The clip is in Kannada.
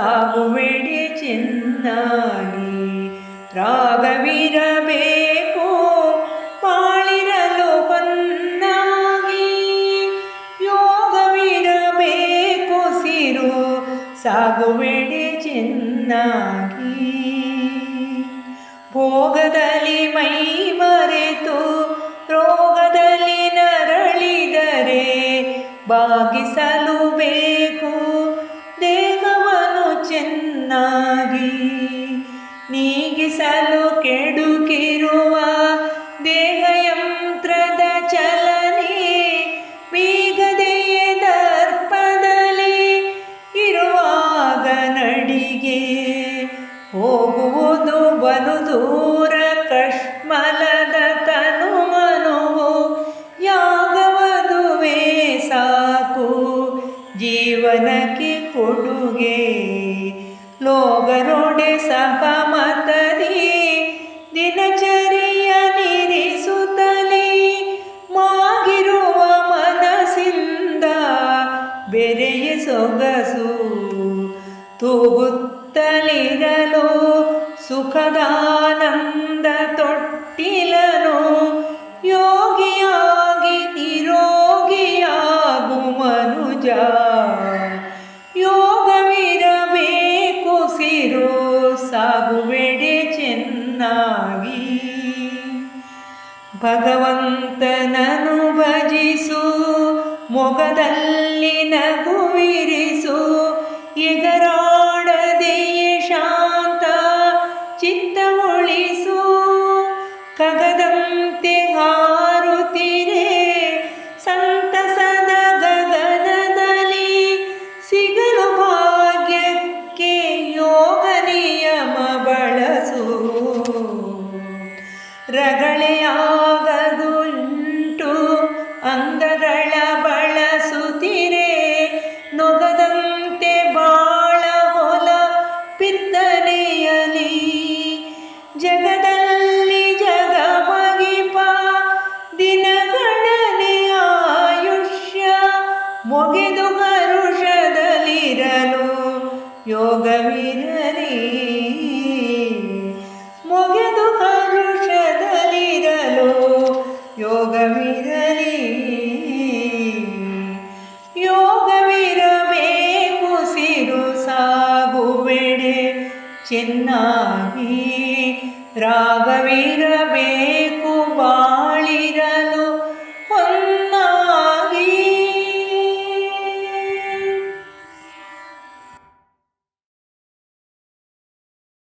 ಸಾಗುವೆಡಿ ಚೆನ್ನಾಗಿ ರಾಗವಿರಬೇಕು ಬಾಳಿರಲು ಬಂದಾಗಿ ಯೋಗವಿರಬೇಕು, ಸಿರು ಸಾಗುವಿಡಿ ಚೆನ್ನಾಗಿ ಭೋಗದಲ್ಲಿ ಮೈ ಮರೆತು, ರೋಗದಲ್ಲಿ ನರಳಿದರೆ ಬಾಗಿಸಲು ಬೇಕು. ಚೆನ್ನಾಗಿ ನೀಗಿಸಲು ಕೆಡುಕಿರುವ ದೇಹಯಂತ್ರದ ಚಲನೆ ಬೀಗದೆಯ ದರ್ಪದಲ್ಲಿ ಇರುವಾಗ ನಡಿಗೆ ಹೋಗುವುದು ಬಲು ದೂರ ಕಷ್ಮಲದ ತನು ಮನುವು ಯಾಗವದುವೇ ಸಾಕು ಜೀವನಕ್ಕೆ ಕೊಡುಗೆ. ಲೋಗರೊಡೆ ಸಹಮತದಿ ದಿನಚರಿಯ ನಿರಿಸುತ್ತಲೇ ಮಾಗಿರುವ ಮನಸ್ಸಿಂದ ಬೆರೆಯ ಸೊಗಸು ತೂಗುತ್ತಲಿರಲು ಸುಖದಾನಂದ ಭಗವಂತನನು ಭಜಿಸು, ಮೊಗದಲ್ಲಿ ನಗುವಿರಿಸು ಎಗರಾಡದೆಯೇ ಶಾಂತ ಚಿತ್ತ ಉಳಿಸು ಕಗದಂತೆ ಹಾರುತ್ತಿರೆ ಸಂತಸದ ಗಗನದಲ್ಲಿ, ಸಿಗಲು ಭಾಗ್ಯಕ್ಕೆ ಯೋಗ ನಿಯಮ ಬಳಸು. ರಗಳೆಯಾಗದುಂಟು ಯೋಗವಿರನು ಯೋಗವಿರಲಿ. ಮೊಗೆದು ಹರುಷದಲ್ಲಿರಲು ಯೋಗವಿರಲಿ. ಯೋಗವಿರಬೇಕುಸಿರು ಸಾಗುಬಿಡೆ ಚೆನ್ನಾಗಿ ರಾಗವಿರಬೇಕು.